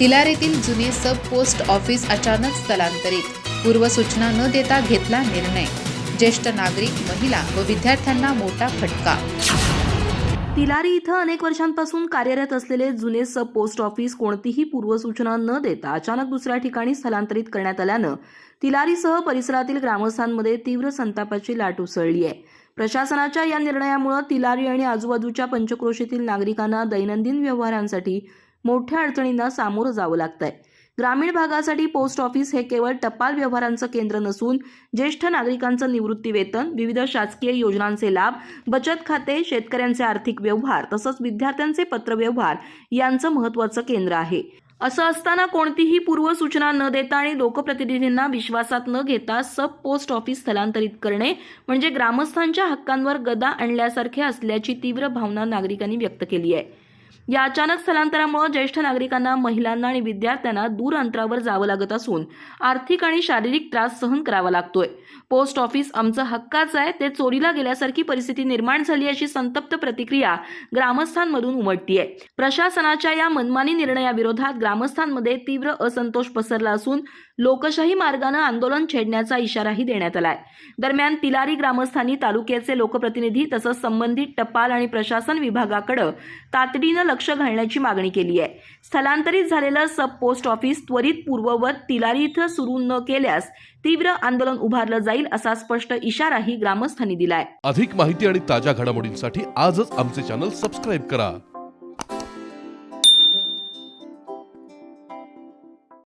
तिलारीतील जुने सब post office अचानक स्थलांतरित. पूर्वसूचना न देता घेतला निर्णय. ज्येष्ठ नागरिक महिला व विद्यार्थ्यांना मोठा फटका. तिलारी इथं अनेक वर्षांपासून कार्यरत असलेले जुने सब पोस्ट ऑफिस कोणतीही पूर्वसूचना न देता अचानक दुसऱ्या ठिकाणी स्थलांतरित करण्यात आल्यानं तिलारीसह परिसरातील ग्रामस्थांमध्ये तीव्र संतापाची लाट उसळली आहे. प्रशासनाच्या या निर्णयामुळे तिलारी आणि आजूबाजूच्या पंचक्रोशीतील नागरिकांना दैनंदिन व्यवहारांसाठी मोठ्या अडचणींना सामोरं जावं लागतंय. ग्रामीण भागासाठी पोस्ट ऑफिस हे केवळ टपाल व्यवहारांचं केंद्र नसून ज्येष्ठ नागरिकांचं निवृत्ती वेतन विविध शासकीय योजनांचे लाभ बचत खाते शेतकऱ्यांचे आर्थिक व्यवहार तसंच विद्यार्थ्यांचे पत्रव्यवहार यांचं महत्त्वाचं केंद्र आहे. असं असताना कोणतीही पूर्वसूचना न देता आणि लोकप्रतिनिधींना विश्वासात न घेता सब पोस्ट ऑफिस स्थलांतरित करणे म्हणजे ग्रामस्थांच्या हक्कांवर गदा आणल्यासारखे असल्याची तीव्र भावना नागरिकांनी व्यक्त केली आहे. या अचानक स्थलांतरामुळे ज्येष्ठ नागरिकांना महिलांना आणि विद्यार्थ्यांना दूर अंतरावर जावं लागत असून आर्थिक आणि शारीरिक त्रास सहन करावा लागतोय. पोस्ट ऑफिस आमचं हक्काचं आहे ते चोरीला गेल्यासारखी परिस्थिती निर्माण झाली अशी संतप्त प्रतिक्रिया ग्रामस्थांमधून उमटतीये. प्रशासनाच्या या मनमानी निर्णयाविरोधात ग्रामस्थांमध्ये तीव्र असंतोष पसरला असून लोकशाही मार्गानं आंदोलन छेडण्याचा इशाराही देण्यात आलाय. दरम्यान तिलारी ग्रामस्थांनी तालुक्याचे लोकप्रतिनिधी तसंच संबंधित टपाल आणि प्रशासन विभागाकडे तातडीनं लक्ष घालण्याची मागणी केली आहे. स्थलांतरित झालेलं सब पोस्ट ऑफिस त्वरित पूर्ववत तिलारी इथं सुरू न केल्यास तीव्र आंदोलन उभारलं जाईल असा स्पष्ट इशाराही ग्रामस्थांनी दिलाय. अधिक माहिती आणि ताज्या घडामोडींसाठी आजच आमचे चॅनल सबस्क्राईब करा.